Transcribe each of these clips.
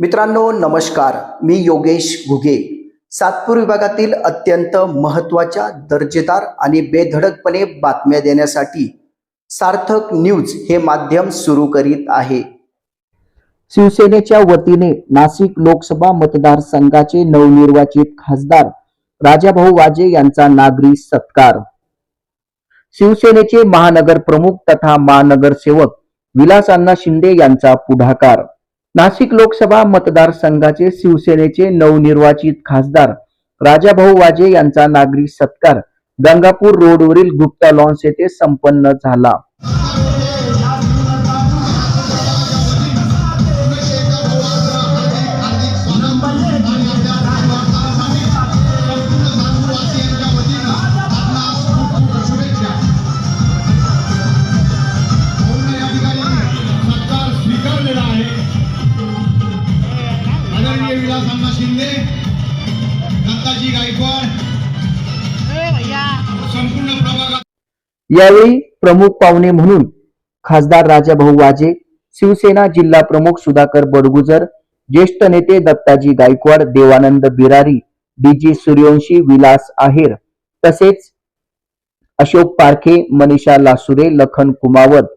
मित्रांनो नमस्कार. मी योगेश घुगे. सातपूर विभागातील अत्यंत महत्त्वाच्या दर्जेदार आणि बेधडकपणे बातम्या देण्यासाठी सार्थक न्यूज हे माध्यम सुरू करीत आहे. शिवसेनेच्या वतीने नाशिक लोकसभा मतदारसंघाचे नवनिर्वाचित खासदार राजाभाऊ वाजे यांचा नागरी सत्कार. शिवसेनेचे महानगर प्रमुख तथा महानगरसेवक विलास अण्णा शिंदे यांचा पुढाकार. नाशिक लोकसभा मतदारसंघाचे शिवसेनेचे नवनिर्वाचित खासदार राजाभाऊ वाजे यांचा नागरी सत्कार गंगापूर रोडवरील गुप्ता लॉन्स येथे संपन्न झाला. दत्ताजी गायकवाड संपूर्ण प्रभागात यावेळी प्रमुख पाहुणे म्हणून खासदार राजाभाऊ वाजे शिवसेना जिल्हा प्रमुख सुधाकर बडगुजर ज्येष्ठ नेते दत्ताजी गायकवाड देवानंद बिरारी डीजी सूर्यवंशी विलास आहेर तसेच अशोक पारखे मनीषा लासुरे लखन कुमावत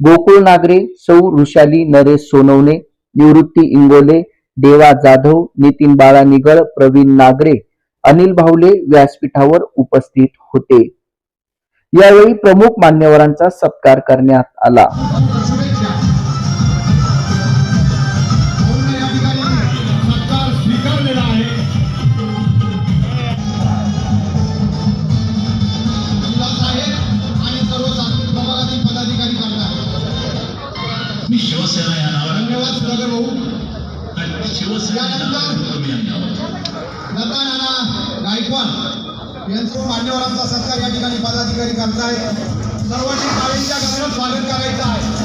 गोकुळ नागरे सौ ऋषाली नरेश सोनवणे निवृत्ती इंगोले देवा जाधव नितीन बाळा निगळ प्रवीण नागरे अनिल भावले व्यासपीठावर उपस्थित होते. यावेळी प्रमुख मान्यवरांचा सत्कार करण्यात आला. मी शिवसेना या नावाने धन्यवाद सुधाकर भाऊ आणि शिवसेना लता नाना गायकवाड यांचं मान्यवरांचा सत्कार या ठिकाणी पदाधिकारी सर्वांनी टाळींच्या गजरात स्वागत करायचं आहे.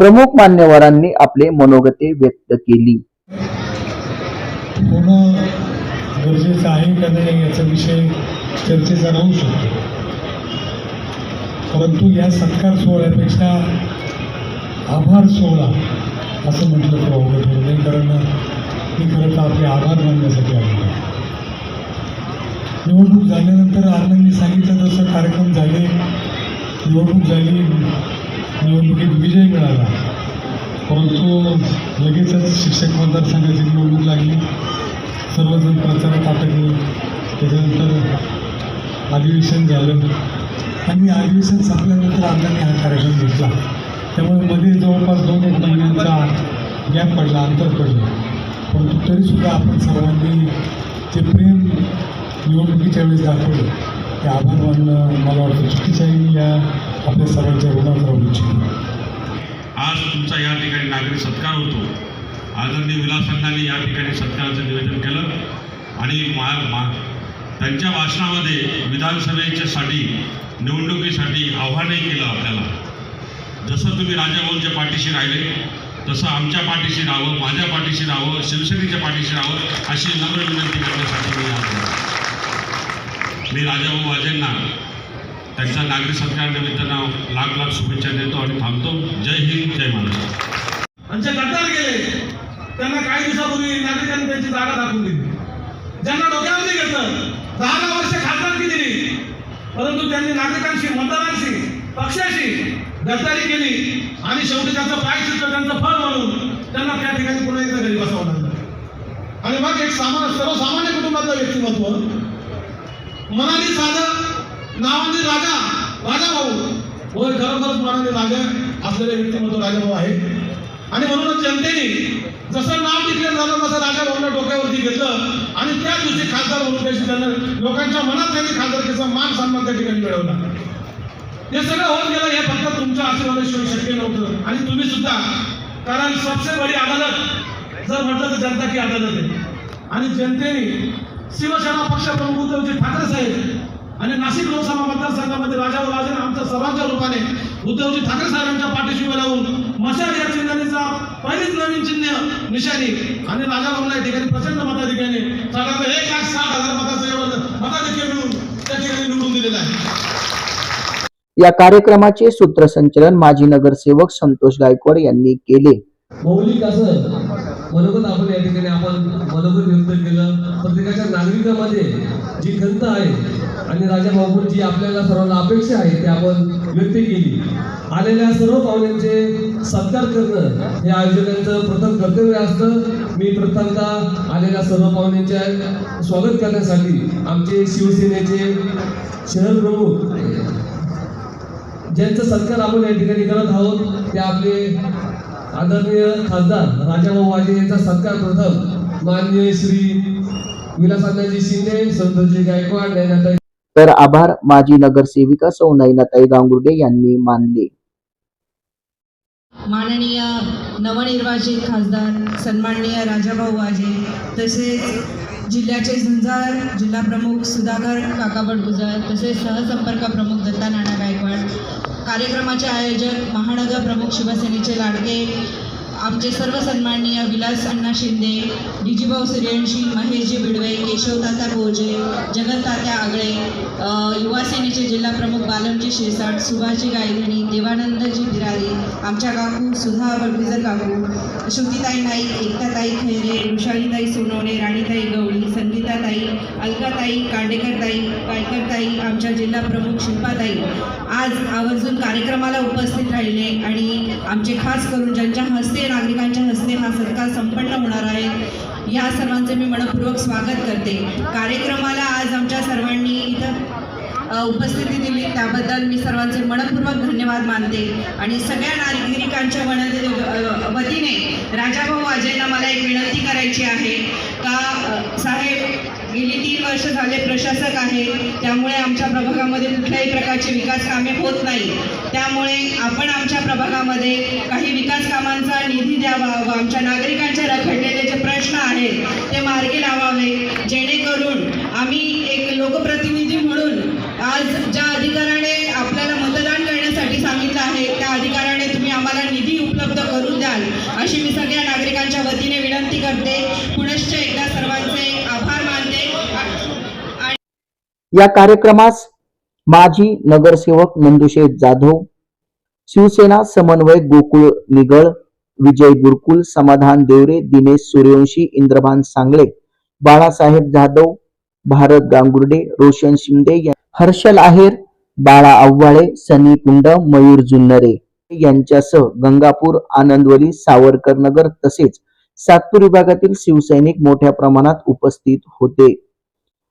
प्रमुख मान्यवरांनी आपले मनोगते व्यक्त केली. गरजेचं आहे का नाही याचा विषय चर्चेचा राहू शकतो. परंतु या सत्कार सोहळ्यापेक्षा आभार सोहळा असं म्हटलं तर अवघड होत नाही कारण मी खरं तर आपले आभार मानण्यासाठी आलो निवडणूक झाल्यानंतर आनंदी सांगितलं तसं कार्यक्रम झाले निवडणूक झाली निवडणुकीत विजय मिळाला. परंतु लगेचच शिक्षक मतदारसंघाची निवडणूक लागली. सर्वजण प्रचारात अटकले. त्याच्यानंतर अधिवेशन झालं. आणि अधिवेशन संपल्यानंतर अण्णांनी हा कार्यक्रम घेतला त्यामुळे मध्ये जवळपास दोन एक महिन्यांचा गॅप पडला अंतर पडलं. परंतु तरीसुद्धा आपण सर्वांनी ते प्रेम निवडणुकीच्या वेळेस दाखवलं ते आभार मानणं मला वाटतं चुकीचं आहे. या आपल्या सर्वांच्या ऋणात राहू इच्छितो. आज तुमचा या ठिकाणी नागरिक सत्कार होतो. आदरणीय विलासांनी या ठिकाणी सत्काराचं निवेदन केलं. आणि मा मा त्यांच्या भाषणामध्ये विधानसभेच्यासाठी निवडणुकीसाठी आव्हानही केलं आपल्याला. जसं तुम्ही राजाभाऊंच्या पाठीशी राहिले तसं आमच्या पाठीशी राहावं माझ्या पाठीशी राहावं शिवसेनेच्या पाठीशी राहावं अशी नम्र विनंती करण्यासाठी मी आज आलो. मी राजाभाऊ वाजेंना त्यांच्या नागरी सत्कार निमित्तानं लाख लाख शुभेच्छा देतो आणि थांबतो. जय हिंद जय महाराष्ट्र. आणि जे गेले त्यांना काही दिवसापूर्वी नागरिकांनी त्यांची जागा दाखवून दिली. ज्यांना डोक्यावरती घेतलं दहा वर्ष खासदारकी दिली? परंतु त्यांनी नागरिकांशी मतदारांशी पक्षाशी गद्दारी केली आणि शेवटी त्यांचं पाय सुटलं त्यांचं फळ म्हणून त्यांना त्या ठिकाणी पुन्हा एकदा घरी बसावं लागलं आणि मग एक सामान्य सर्वसामान्य कुटुंबातलं व्यक्तिमत्व. मनाने साधं नावाने राजा राजा भाऊ. होय खरोखरच मनाने राजा असलेले व्यक्तिमत्व राजाभाऊ आहे आणि म्हणूनच जनतेने जसं नाव डिक्लेअर झालं तसं राजा भाऊला डोक्यावरती घेतलं आणि त्याच त्याशी लोकांच्या मनात त्यांनी खासदारकीचा मान सन्मान त्या ठिकाणी मिळवला. हे सगळं होत गेलं हे फक्त तुमच्या आशीर्वादाशिवाय शक्य नव्हतं. आणि तुम्ही सुद्धा कारण सबसे बडी अदालत जर म्हटलं तर जनता की अदालत आहे. आणि जनतेने शिवसेना पक्ष प्रमुख उद्धवजी ठाकरे साहेब आणि नाशिक लोकसभा मतदारसंघामध्ये राजाभाऊ राजे आमच्या सर्वांच्या रूपाने उद्धवजी ठाकरे साहेबांच्या पाठीशी लावून राहून मशाल या चिन्हाचा पहिलीच नवीन चिन्ह निशाणी. आणि राजाभाऊला या ठिकाणी प्रचंड मताधिक्याने साधारण एक लाख साठ हजार मताचं एवढं मताधिक्य मिळून त्या ठिकाणी निवडून दिलेलं आहे. या कार्यक्रमाचे सूत्रसंचलन माजी नगरसेवक संतोष गायकवाड यांनी केले. मौलिक असं मनोगत आपण या ठिकाणी आपण मनोगत व्यक्त केलं. प्रत्येकाच्या नागरिकामध्ये जी खंत आहे आणि राजा जी आपल्याला सर्वांना अपेक्षा आहे ती आपण व्यक्त केली. आलेल्या सर्व पाहुण्यांचे सत्कार करणं हे आयोजकांचं प्रथम कर्तव्य असतं. मी प्रथमतः आलेल्या सर्व पाहुण्यांच्या स्वागत करण्यासाठी आमचे शिवसेनेचे शहर प्रमुख ज्यांचा सत्कार आपण या ठिकाणी करत आहोत ते आपले आदरणीय खासदार राजाभाऊ वाजे यांचा सत्कार प्रथम माननीय श्री विलासांनाजी शिंदे संतोषजी गायकवाड नयनाताई तर आभार माजी नगरसेविका सौ नयनाताई गांगुर्डे यांनी मानले. माननीय नवनिर्वाचित खासदार सन्माननीय राजाभाऊ वाजे तसेच जिल्ह्याचे झुंजार जिल्हा प्रमुख सुधाकर काकाबट गुजर तसेच सहसंपर्क प्रमुख दत्ता नाना गायकवाड कार्यक्रमाचे आयोजक महानगर प्रमुख शिवसेनेचे लाडके आमचे सर्व सन्माननीय विलास अण्णा शिंदे डिजिभाऊ सूर्यवंशी महेशजी बिडवे केशवताता भोजे जगनतात्या आगळे युवासेनेचे युवा सेनेचे जिल्हा प्रमुख बालमजी शिरसाट सुभाषजी गायधणी देवानंदजी बिरारी आमच्या काकू सुधा बडगुजर काकू श्रुतीताई नाईक एकताताई खैरे वृषालीताई सोनवणे राणीताई गवळी संगीताताई अलकाताई कांडेकरताई पायकरताई आमच्या जिल्हा प्रमुख शिल्पाताई आज आवर्जून कार्यक्रमाला उपस्थित राहिले आणि आमचे खास करून ज्यांच्या हस्ते नागरिकांच्या हस्ते हा सत्कार संपन्न होणार आहे या सर्वांचे मी मनपूर्वक स्वागत करते. कार्यक्रमाला आज आमच्या सर्वांनी इथं उपस्थिती दिली. त्याबद्दल मी सर्वांचे मनपूर्वक धन्यवाद मानते. आणि सगळ्या नागरिकांच्या वन वतीने राजाभाऊ अजयला मला एक विनंती करायची आहे का साहेब गेली तीन वर्ष झाले प्रशासक आहे. त्यामुळे आमच्या प्रभागामध्ये कुठल्याही प्रकारची विकास कामे होत नाही. त्यामुळे आपण आमच्या प्रभागामध्ये काही विकास कामांचा निधी द्यावा व आमच्या नागरिकांचे रखडलेले जे प्रश्न आहेत ते मार्गी लावावे. जेणेकरून आम्ही एक लोकप्रतिनिधी म्हणून आज ज्या अधिकाराने आपल्याला मतदान करण्यासाठी सांगितलं आहे त्या अधिकाराने तुम्ही आम्हाला निधी उपलब्ध करून द्याल अशी मी सगळ्या नागरिकांच्या वतीने विनंती करते. या कार्यक्रमास माजी नगरसेवक नंदुशेठ जाधव शिवसेना समन्वय गोकुळ निगळ विजय गुरकुल समाधान देवरे दिनेश सूर्यवंशी इंद्रभान सांगळे बाळासाहेब जाधव भारत गांगुर्डे रोशन शिंदे हर्षल आहेर बाळा आव्हाळे सनी कुंड मयूर जुन्नरे यांच्यासह गंगापूर आनंदवली सावरकर नगर तसेच सातपूर विभागातील शिवसैनिक मोठ्या प्रमाणात उपस्थित होते.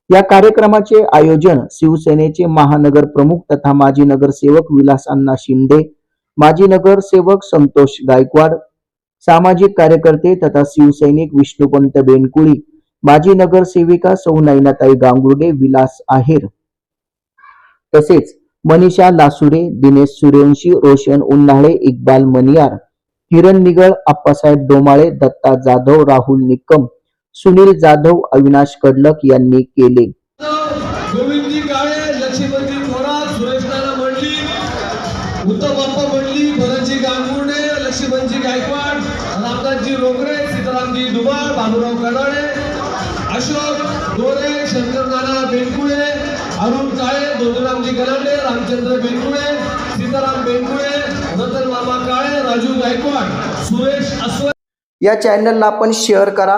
या कार्यक्रमाचे आयोजन शिवसेनेचे महानगर प्रमुख तथा माजी नगरसेवक विलास अण्णा शिंदे माजी नगरसेवक संतोष गायकवाड सामाजिक कार्यकर्ते तथा शिवसैनिक विष्णुपंत बेनकुळी माजी नगरसेविका सौ नयनाताई गांगुर्डे विलास आहेर. तसेच मनीषा लासुरे दिनेश सूर्यवंशी रोशन उन्हाळे इक्बाल मनियार किरण निगळ आप्पासाहेब डोमाळे दत्ता जाधव राहुल निकम सुनील जाधव अविनाश कडलक यांनी केले. गोविंदजी काळे लक्ष्मीपती थोरात सुरेश नाना मंडली उत्तम बाप्पा मंडली भरतजी गांगुर्डे लक्ष्मणजी गायकवाड रामदासजी रोकडे सीतारामजी दुबाळ बाबूराव कडाळे अशोक गोरे शंकर नाना बेनकुळे अरुण काळे दोदरामजी गलांडे रामचंद्र बेनकुळे सीताराम बेनकुळे रतन मामा काळे राजू गायकवाड सुरेश अस्व या चॅनलला आपण शेअर करा.